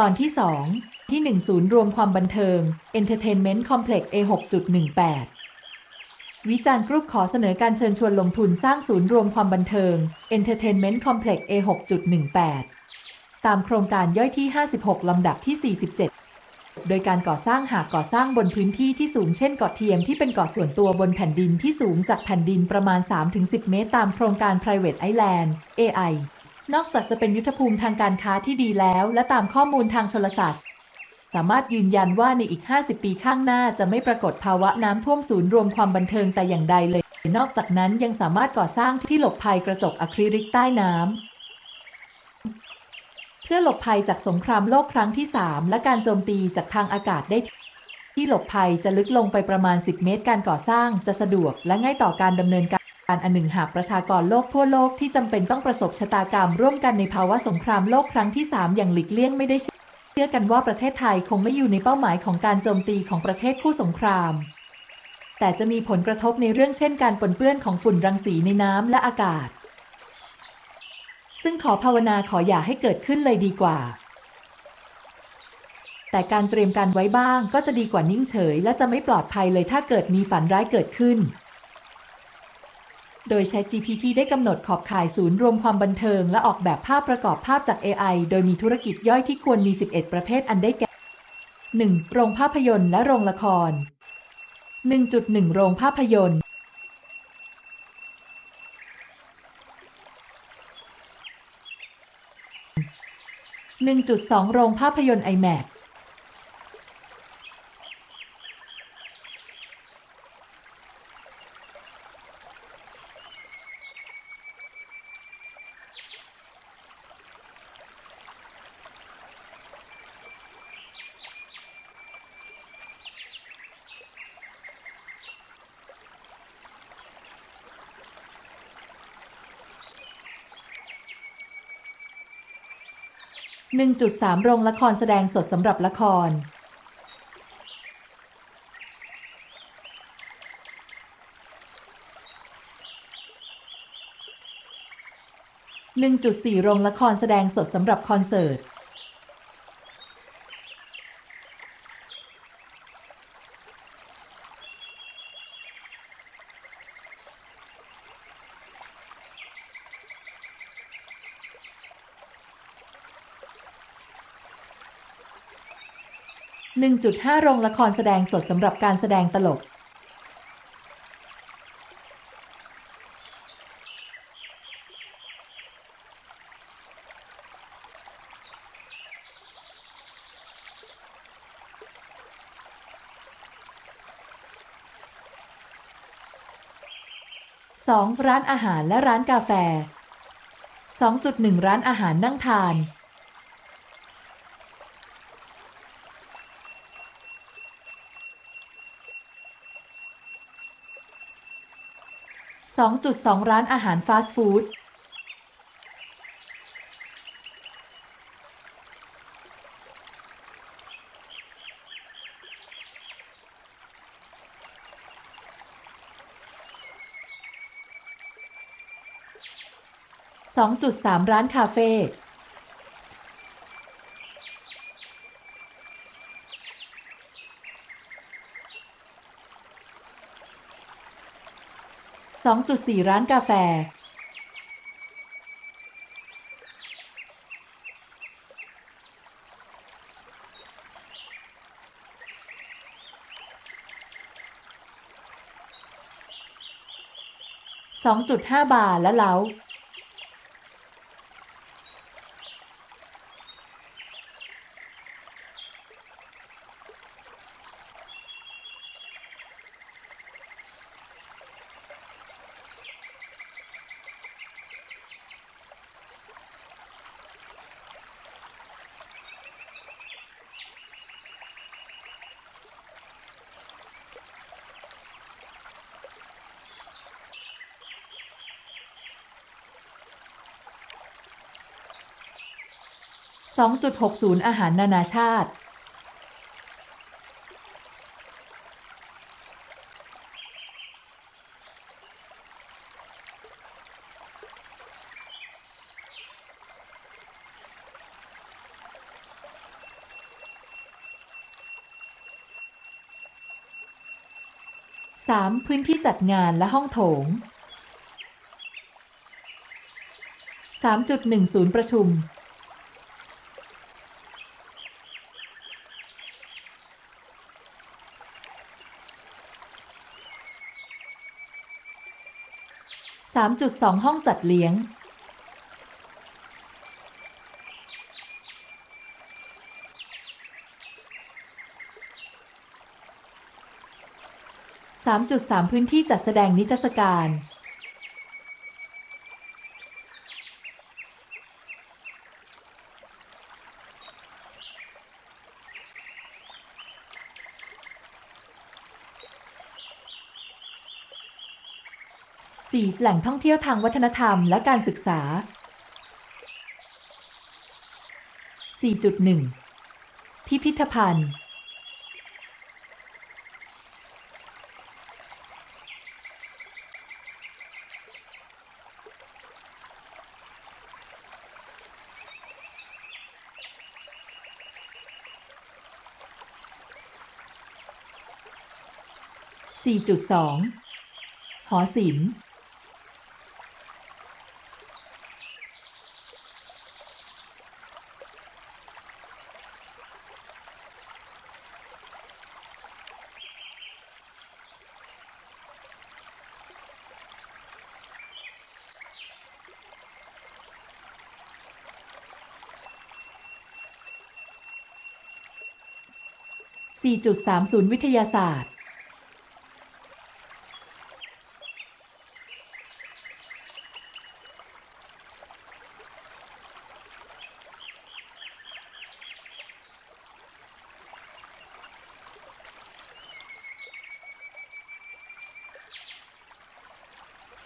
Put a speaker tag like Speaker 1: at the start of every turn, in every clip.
Speaker 1: ตอนที่ 2 ที่1ศูนย์รวมความบันเทิง Entertainment Complex A 6.18 วิจารณ์กรุ๊ปขอเสนอการเชิญชวนลงทุนสร้างศูนย์รวมความบันเทิง Entertainment Complex A 6.18 ตามโครงการย่อยที่ 56 ลำดับที่ 47 โดยการก่อสร้างหากก่อสร้างบนพื้นที่ที่สูงเช่นเกาะเทียมที่เป็นเกาะส่วนตัวบนแผ่นดินที่สูงจากแผ่นดินประมาณ 3-10 เมตร ตามโครงการ Private Island AI นอกจากจะเป็นยุทธภูมิทางการค้าที่ดีแล้ว และตามข้อมูลทางชลศาสตร์สามารถยืนยันว่าในอีก 50 ปีข้างหน้าจะไม่ปรากฏภาวะน้ำท่วมศูนย์รวมความบันเทิงแต่อย่างใดเลย นอกจากนั้นยังสามารถก่อสร้างที่หลบภัยกระจกอะคริลิกใต้น้ำเพื่อหลบภัยจากสงครามโลกครั้งที่ 3 และการโจมตีจากทางอากาศได้ ที่หลบภัยจะลึกลงไปประมาณ 10 เมตร การก่อสร้างจะสะดวกและง่ายต่อการดำเนินการ การอันหนึ่งหากประชากรโลกทั่วโลกที่จำเป็นต้องประสบชะตากรรม ร่วมกันในภาวะสงครามโลกครั้งที่ 3 อย่างหลีกเลี่ยงไม่ได้เชื่อกันว่าประเทศไทยคงไม่อยู่ในเป้าหมายของการโจมตีของประเทศคู่สงคราม แต่จะมีผลกระทบในเรื่องเช่นการปนเปื้อนของฝุ่นรังสีในน้ำและอากาศ ซึ่งขอภาวนาขออย่าให้เกิดขึ้นเลยดีกว่า แต่การเตรียมการไว้บ้างก็จะดีกว่านิ่งเฉย และจะไม่ปลอดภัยเลยถ้าเกิดมีฝันร้ายเกิดขึ้น โดย ChatGPT ได้กำหนดขอบข่ายศูนย์รวมความบันเทิง และออกแบบภาพประกอบภาพจาก AI โดยมีธุรกิจย่อยที่ควรมี 11 ประเภทอันได้แก่ 1. โรงภาพยนตร์และโรงละคร 1.1 โรงภาพยนตร์ 1.2 โรงภาพยนตร์ IMAX 1.3 โรงละครแสดงสดสำหรับละคร 1.4 โรงละครแสดงสดสำหรับคอนเสิร์ต 1.5 โรงละครแสดงสดสำหรับการแสดงตลก 2. ร้านอาหารและร้านกาแฟ 2.1 ร้านอาหารนั่งทาน 2.2 ร้านอาหารฟาสต์ฟู้ด2.3 ร้านคาเฟ่ 2.4 ร้านกาแฟ 2.5 บาร์และเล้า 2.60 อาหารนานาชาติสามพื้นที่จัดงานและห้องโถง 3.10 ประชุม 3.2 ห้องจัดเลี้ยง 3.3 พื้นที่จัดแสดงนิทรรศการ 4. แหล่งท่องเที่ยวทางวัฒนธรรมและการศึกษา 4.1 พิพิธภัณฑ์ 4.2 หอศิลป์ 4.3ศูนย์วิทยาศาสตร์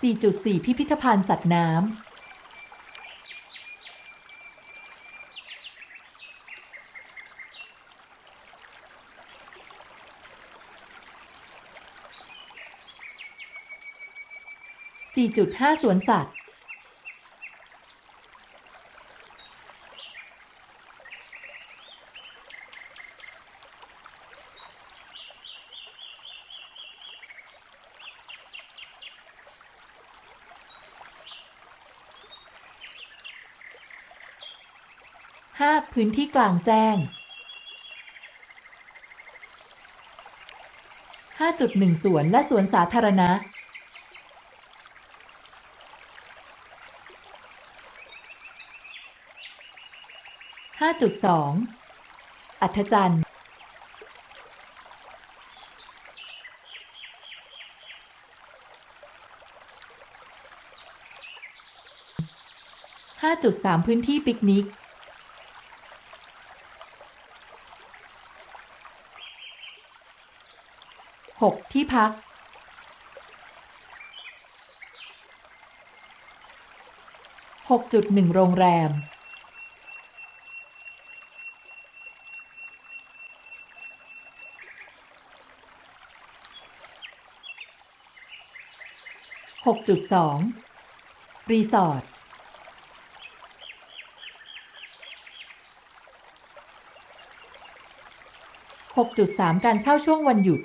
Speaker 1: 4.4 พิพิธภัณฑ์สัตว์น้ำ 4.5 สวนสัตว์ 5. พื้นที่กลางแจ้ง 5.1 สวนและสวนสาธารณะ 5.2 อัธจันทร์ 5.3 พื้นที่ปิกนิก 6. ที่พัก 6.1 โรงแรม 6.2 รีสอร์ท6.3 การเช่าช่วงวันหยุด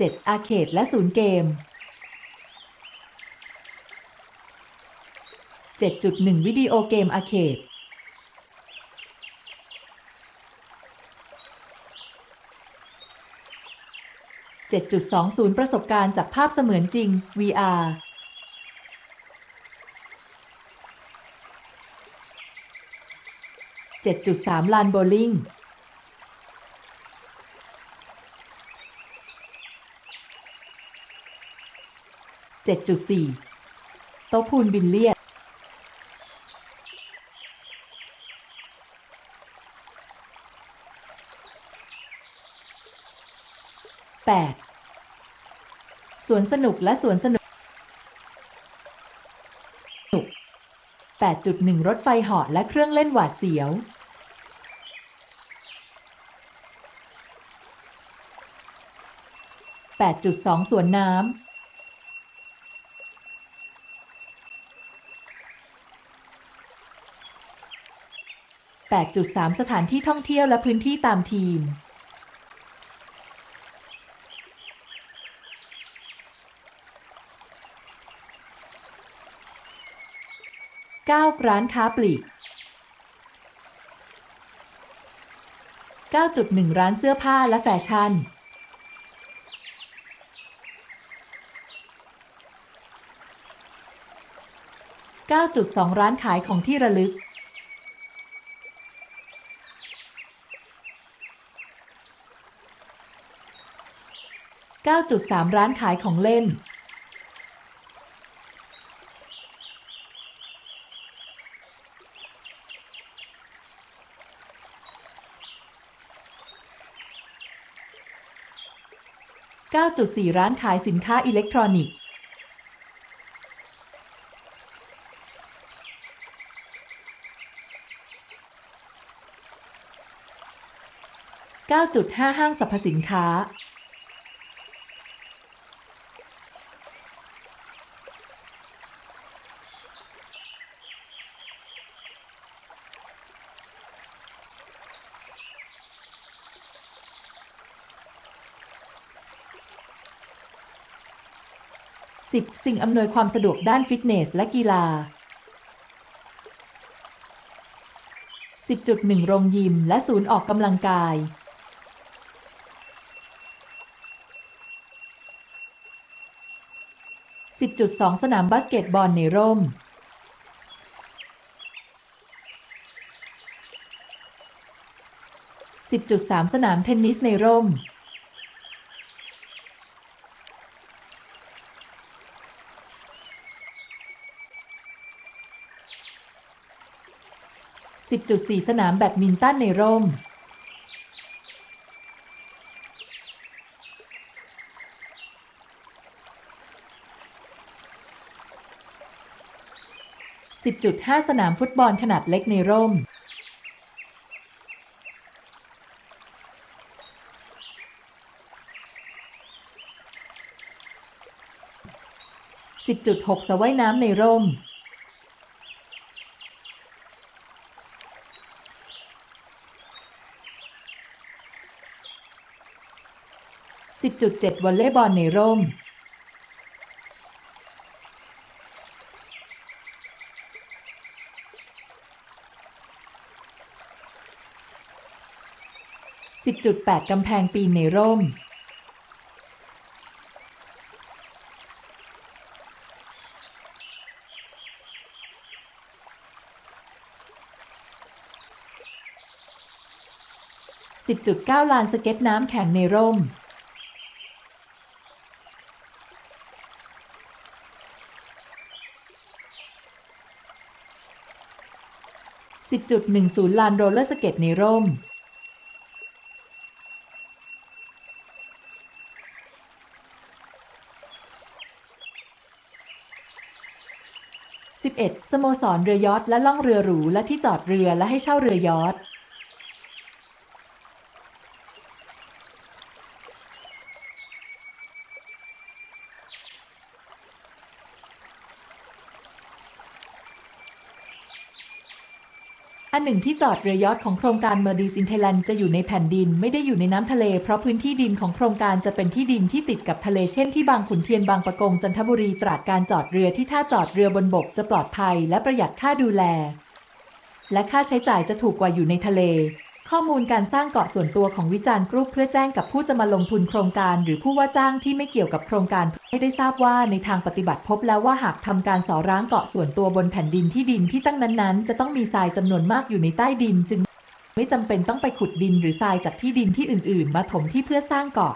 Speaker 1: 7. อาร์เคดและศูนย์เกม 7.1 วิดีโอเกมอาร์เคด7.2ศูนย์ประสบการณ์จากภาพเสมือนจริง VR 7.3 ลานโบลิ่ง 7.4 โต๊ะพูนบิลเลียดแปดสวนสนุกและสวนสนุก 8.1 รถไฟเหาะและเครื่องเล่นหวาดเสียว 8.2 สวนน้ำ 8.3 สถานที่ท่องเที่ยวและพื้นที่ตามทีม 9 ร้านค้าปลีก 9.1 ร้านเสื้อผ้าและแฟชั่น 9.2 ร้านขายของที่ระลึก 9.3 ร้านขายของเล่น 9.4 ร้านขายสินค้าอิเล็กทรอนิกส์ 9.5 ห้างสรรพสินค้า 10. สิ่งอำนวยความสะดวกด้านฟิตเนสและกีฬา 10.1 โรงยิมและศูนย์ออกกำลังกาย 10.2 สนามบาสเกตบอลในร่ม 10.3 สนามเทนนิสในร่ม 10.4 สนามแบดมินตันในร่ม 10.5 สนามฟุตบอลขนาดเล็กในร่ม 10.6 สระว่ายน้ำในร่ม 10.7 วอลเลย์บอลในร่ม 10.8 กำแพงปีนในร่ม 10.9 ลานสเก็ตน้ำแข็งในร่ม 10.10 ลานโรลเลอร์สเก็ตในร่ม 11. สโมสรเรือยอทและล่องเรือหรูและที่จอดเรือและให้เช่าเรือยอท หนึ่งที่จอดเรือยอทของโครงการเมอร์ดีซินเทแลนด์จะอยู่ในแผ่นดินไม่ได้อยู่ในน้ำทะเล เพราะพื้นที่ดินของโครงการจะเป็นที่ดินที่ติดกับทะเลเช่นที่บางขุนเทียนบางปะกงจันทบุรีตราดการจอดเรือที่ท่าจอดเรือบนบกจะปลอดภัยและประหยัดค่าดูแล และค่าใช้จ่ายจะถูกกว่าอยู่ในทะเล ข้อมูลการสร้างเกาะส่วนตัวของวิจารณ์กรุ๊ปเพื่อแจ้งกับผู้จะมาลงทุนโครงการ หรือผู้ว่าจ้างที่ไม่เกี่ยวกับโครงการให้ได้ทราบว่าในทางปฏิบัติพบแล้วว่าหากทำการสอร้างเกาะส่วนตัวบนแผ่นดินที่ดินที่ตั้งนั้นๆ จะต้องมีทรายจำนวนมากอยู่ในใต้ดินจึง ไม่จำเป็นต้องไปขุดดินหรือทรายจากที่ดินที่อื่น ๆ มาถมที่เพื่อสร้างเกาะ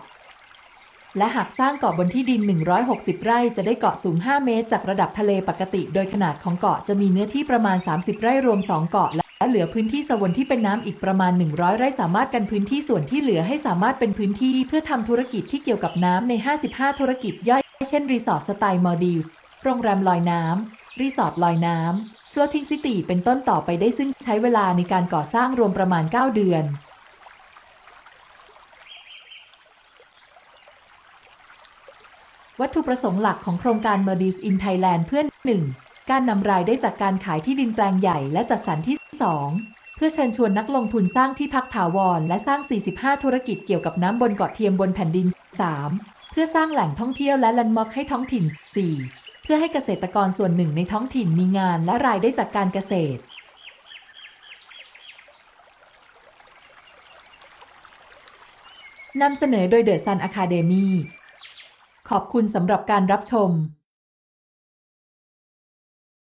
Speaker 1: และหากสร้างเกาะบนที่ดิน 160 ไร่จะได้เกาะสูง 5 เมตร จากระดับทะเลปกติ โดยขนาดของเกาะจะมีเนื้อที่ประมาณ 30 ไร่รวม 2 เกาะ และเหลือพื้นที่สวนที่เป็นน้ำอีกประมาณ 100 ไร่สามารถกันพื้นที่ส่วนที่เหลือให้สามารถเป็นพื้นที่เพื่อทำธุรกิจที่เกี่ยวกับน้ำใน 55 ธุรกิจย่อย เช่นรีสอร์ทสไตล์มอดีฟส์โรงแรมลอยน้ำรีสอร์ทลอยน้ำ floating city เป็นต้นต่อไปได้ซึ่งใช้เวลาในการก่อสร้างรวมประมาณ 9 เดือนวัตถุประสงค์หลักของโครงการ m e r d i s in Thailand เพื่อน 1. การนำรายได้จากการขายที่ดินแปลงใหญ่และจัดสรรที่ 2. เพื่อเชิญชวนนักลงทุนสร้างที่พักถาวร และสร้าง 45 ธุรกิจเกี่ยวกับน้ำบนเกาะเทียมบนแผ่นดิน 3. เพื่อสร้างแหล่งท่องเที่ยวและแลนด์มาร์คให้ท้องถิ่น 4. เพื่อให้เกษตรกรส่วนหนึ่งในท้องถิ่นมีงานและรายได้จากการเกษตรนำเสนอโดยเดอะซันอะคาเดมีขอบคุณสำหรับการรับชม